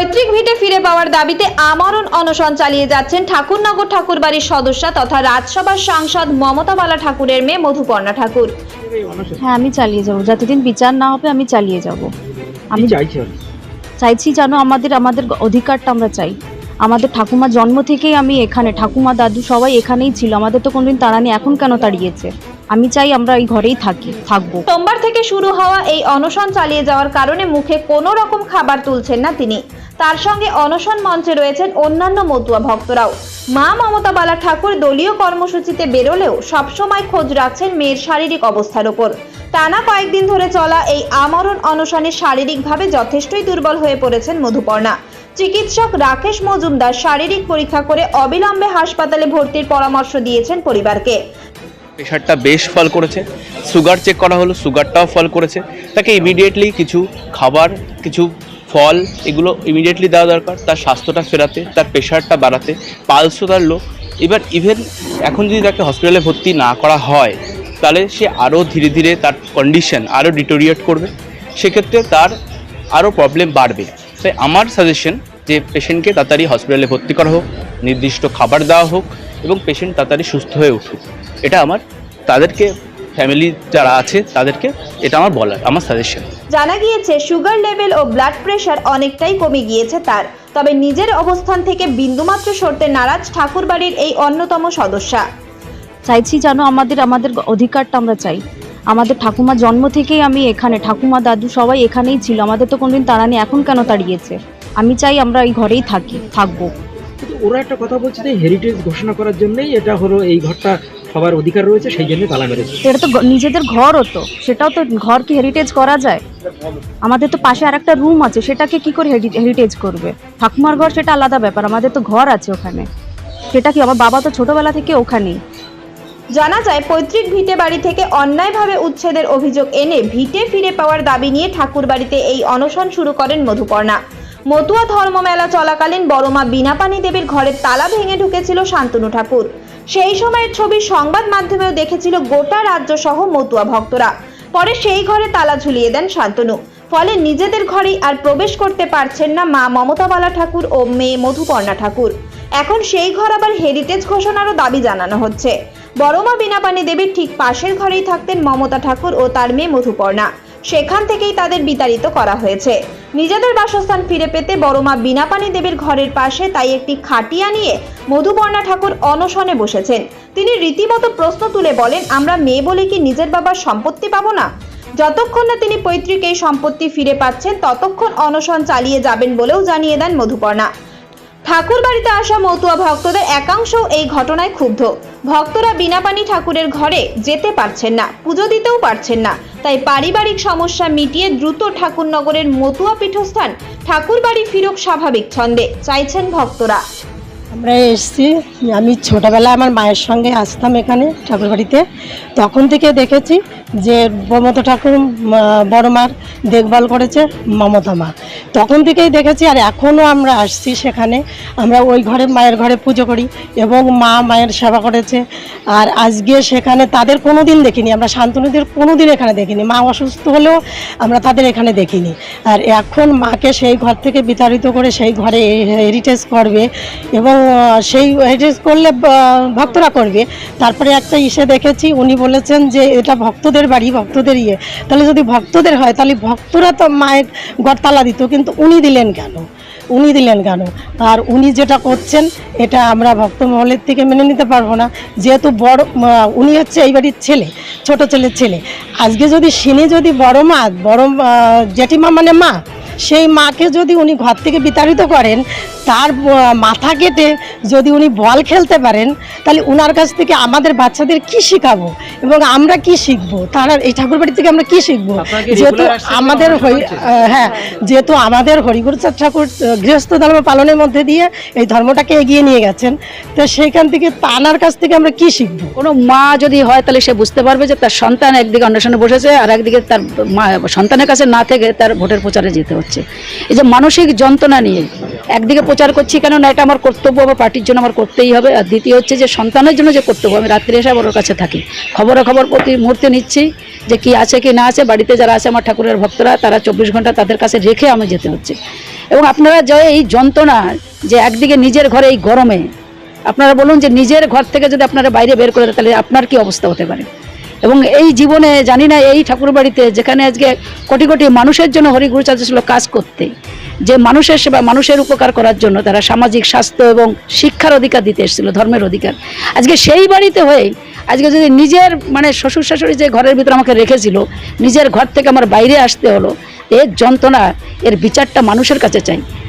পৈতৃক ভিটে ফিরে পাওয়ার দাবিতে আমরণ অনশন চালিয়ে যাচ্ছেন ঠাকুরনগর ঠাকুরবাড়ির সদস্যা তথা রাজসভার সাংসদ মমতা বালা ঠাকুরের মেয়ে মধুপর্ণা ঠাকুর। হ্যাঁ আমি চালিয়ে যাব। যতদিন বিচার না হবে আমি চালিয়ে যাব। আমি চাইছি? যেন আমাদের আমাদের অধিকারটা আমরা চাই। আমাদের ঠাকুমা জন্ম থেকেই আমি এখানে ঠাকুমা দাদু সবাই এখানেই ছিল। আমাদের তো কোনোদিন তাড়ানি এখন কেন তাড়িয়েছে আমি চাই আমরা এই ঘরেই থাকি থাকব। সোমবার থেকে শুরু হওয়া এই অনশন চালিয়ে যাওয়ার কারণে মুখে কোনো রকম খাবার তুলছেন না তিনি। তার সঙ্গে অনশন মঞ্চে রয়েছেন অন্যান্য মতুয়া ভক্তরাও। মা মমতা বালা ঠাকুর দলীয় কর্মসূচিতে বেরোলেও সবসময় খোঁজ রাখছেন মেয়ের শারীরিক অবস্থার ওপর টানা কয়েকদিন ধরে চলা এই আমরণ অনশনে শারীরিকভাবে যথেষ্টই দুর্বল হয়ে পড়েছেন মধুপর্ণা। চিকিৎসক রাকেশ মজুমদার শারীরিক পরীক্ষা করে অবিলম্বে হাসপাতালে ভর্তির পরামর্শ দিয়েছেন পরিবারকে। প্রেশারটা বেশ ফল করেছে। সুগার চেক করা হলো, সুগারটাও ফল করেছে। তাকে ইমিডিয়েটলি কিছু খাবার, কিছু ফল, এগুলো ইমিডিয়েটলি দেওয়া দরকার, তার স্বাস্থ্যটা ফেরাতে, তার প্রেশারটা বাড়াতে পালসও তার লো এবার ইভেন এখন যদি তাকে হসপিটালে ভর্তি না করা হয়, তাহলে সে আরও ধীরে ধীরে তার কন্ডিশন আরও ডিটোরিয়েট করবে। সেক্ষেত্রে তার আরও প্রবলেম বাড়বে। তাই আমার সাজেশন যে পেশেন্টকে তাড়াতাড়ি হসপিটালে ভর্তি করা হোক, নির্দিষ্ট খাবার দেওয়া হোক, এবং পেশেন্ট তাড়াতাড়ি সুস্থ হয়ে উঠুক। এটা আমার, তাদেরকে ফ্যামিলি যারা আছে তাদেরকে এটা আমার বলার আমার সাজেশন জানা গিয়েছে সুগার লেভেল ও ব্লাড প্রেশার অনেকটাই কমে গিয়েছে তার। তবে নিজের অবস্থান থেকে বিন্দুমাত্র সরতে নারাজ ঠাকুরবাড়ির এই অন্যতম সদস্যা। চাইছি যেন আমাদের আমাদের অধিকারটা আমরা চাই। আমাদের ঠাকুমা জন্ম থেকেই আমি এখানে ঠাকুমা দাদু সবাই এখানেই ছিল। আমাদের তো কোনোদিন তাড়ানি এখন কেন তাড়িয়েছে? আমি চাই আমরা এই ঘরেই থাকি থাকব। ওরা একটা কথা বলছে যে হেরিটেজ ঘোষণা করার জন্যই এটা হলো এই ঘরটা সবার অধিকার রয়েছে সেই জন্য তালা মেরেছে। এটা তো নিজেদের ঘরও তো। সেটাও তো ঘর কি হেরিটেজ করা যায়? আমাদের তো পাশে আর একটা রুম আছে সেটাকে কি করে হেরিটেজ করবে? ঠাকুমার ঘর সেটা আলাদা ব্যাপার আমাদের তো ঘর আছে ওখানে। সেটা কি আমার বাবা তো ছোটবেলা থেকে ওখানেই। জানা যায় পৈতৃক ভিটে বাড়ি থেকে অন্যায়ভাবে উচ্ছেদের অভিযোগ এনে ভিটে ফিরে পাওয়ার দাবি নিয়ে ঠাকুর বাড়িতে এই অনশন শুরু করেন মধুপর্ণা। মতুয়া ধর্মমেলা চলাকালীন বড়মা বিনাপানি দেবীর ঘরের তালা ভেঙে ঢুকেছিল শান্তনু ঠাকুর। সেই সময়ের ছবি সংবাদ মাধ্যমেও দেখেছিল গোটা রাজ্য সহ মতুয়া ভক্তরা। পরে সেই ঘরে তালা ঝুলিয়ে দেন শান্তনু। ফলে নিজেদের ঘরেই আর প্রবেশ করতে পারছেন না মা মমতাবালা ঠাকুর ও মেয়ে মধুপর্ণা ঠাকুর। এখন সেই ঘর আবার হেরিটেজ ঘোষণারও দাবি জানানো হচ্ছে। বড়মা বিনাপানি দেবীর ঠিক পাশের ঘরেই থাকতেন মমতা ঠাকুর ও তার মেয়ে মধুপর্ণা। সেখান থেকেই তাদের বিতাড়িত করা হয়েছে। নিজেদের বাসস্থান ফিরে পেতে বড়মা বিনাপানি দেবীর ঘরের পাশে তাই একটি খাটিয়া নিয়ে মধুপর্ণা ঠাকুর অনশনে বসেছেন। তিনি রীতিমতো প্রশ্ন তুলে বলেন, আমরা মেয়ে বলে কি নিজের বাবার সম্পত্তি পাবো না? যতক্ষণ না তিনি পৈতৃক এই সম্পত্তি ফিরে পাচ্ছেন, ততক্ষণ অনশন চালিয়ে যাবেন বলেও জানিয়ে দেন মধুপর্ণা ঠাকুর বাড়িতে আসা মতুয়া ভক্তদের একাংশ এই ঘটনায় ক্ষুব্ধ। ভক্তরা বিনাপানি ঠাকুরের ঘরে যেতে পারছেন না, পুজো দিতেও পারছেন না। তাই পারিবারিক সমস্যা মিটিয়ে দ্রুত ঠাকুরনগরের মতুয়া পীঠস্থান ঠাকুর বাড়ি ফিরুক স্বাভাবিক ছন্দে, চাইছেন ভক্তরা। আমরা এসেছি, আমি ছোটবেলায় আমার মায়ের সঙ্গে আসতাম এখানে ঠাকুরবাড়িতে। তখন থেকে দেখেছি যে মমতা ঠাকুর বড় মার দেখভাল করেছে মমতা মা। তখন থেকেই দেখেছি আর এখনও আমরা আসছি সেখানে। আমরা ওই ঘরে মায়ের ঘরে পুজো করি এবং মা মায়ের সেবা করেছে। আর আজকে সেখানে তাদের কোনো দিন দেখিনি, আমরা শান্তনুদের কোনো দিন এখানে দেখিনি। মা অসুস্থ হলেও আমরা তাদের এখানে দেখিনি। আর এখন মাকে সেই ঘর থেকে বিতাড়িত করে সেই ঘরে হেরিটেজ করবে এবং সেই হেরিটেজ করলে ভক্তরা করবে। তারপরে একটা ইসে দেখেছি, উনি বলেছেন যে এটা ভক্তদের বাড়ি, ভক্তদের ইয়ে। তাহলে যদি ভক্তদের হয়, তাহলে ভক্তরা তো মায়ের গড়তালা দিত, কিন্তু উনি দিলেন কেন? উনি দিলেন কেন? আর উনি যেটা করছেন, এটা আমরা ভক্ত মহলের থেকে মেনে নিতে পারব না। যেহেতু বড় উনি হচ্ছে এই বাড়ির ছেলে, ছোট ছেলের ছেলে। আজকে যদি, সিনি যদি বড় মা, বড় জেঠিমা মানে মা সেই মাকে যদি উনি ঘর থেকে বিতাড়িত করেন তার মাথা কেটে যদি উনি বল খেলতে পারেন তাহলে উনার কাছ থেকে আমাদের বাচ্চাদের কি শেখাবো এবং আমরা কি শিখব? তারা এই ঠাকুর বাড়ি থেকে আমরা কি শিখব? যেহেতু আমাদের হরি- হ্যাঁ যেহেতু আমাদের হরিগুরুচাঁদ ঠাকুর গৃহস্থ ধর্ম পালনের মধ্যে দিয়ে এই ধর্মটাকে এগিয়ে নিয়ে গেছেন তো সেইখান থেকে তানার কাছ থেকে আমরা কি শিখব? কোনো মা যদি হয় তাহলে সে বুঝতে পারবে যে তার সন্তান একদিকে অন্বেষণে বসেছে আর একদিকে তার মা সন্তানের কাছে না থেকে তার ভোটের প্রচারে যেতে হচ্ছে। এই যে মানসিক যন্ত্রণা নিয়ে একদিকে প্রচার করছি কেন না, এটা আমার কর্তব্য আমার পার্টির জন্য আমার করতেই হবে। আর দ্বিতীয় হচ্ছে যে সন্তানের জন্য যে কর্তব্য, আমি রাত্রি এসে ওর কাছে থাকি। খবরে খবর প্রতি মুহূর্তে নিচ্ছি যে কি আছে, কি না আছে, বাড়িতে যারা আছে আমার ঠাকুরের ভক্তরা, তারা চব্বিশ ঘণ্টা তাদের কাছে রেখে আমি যেতে হচ্ছে। এবং আপনারা যে এই যন্ত্রণা যে একদিকে নিজের ঘরে এই গরমে, আপনারা বলুন যে নিজের ঘর থেকে যদি আপনারা বাইরে বের করে তাহলে আপনার কি অবস্থা হতে পারে? এবং এই জীবনে জানি না এই ঠাকুর বাড়িতে যেখানে আজকে কোটি কোটি মানুষের জন্য হরিগুরুচার্য ছিল কাজ করতে, যে মানুষের সেবা, মানুষের উপকার করার জন্য তারা সামাজিক স্বাস্থ্য এবং শিক্ষার অধিকার দিতে এসেছিল, ধর্মের অধিকার। আজকে সেই বাড়িতে হয়ে আজকে যদি নিজের মানে শ্বশুর শাশুড়ি যে ঘরের ভিতরে আমাকে রেখেছিল, নিজের ঘর থেকে আমার বাইরে আসতে হলো, এর যন্ত্রণা, এর বিচারটা মানুষের কাছে চাই।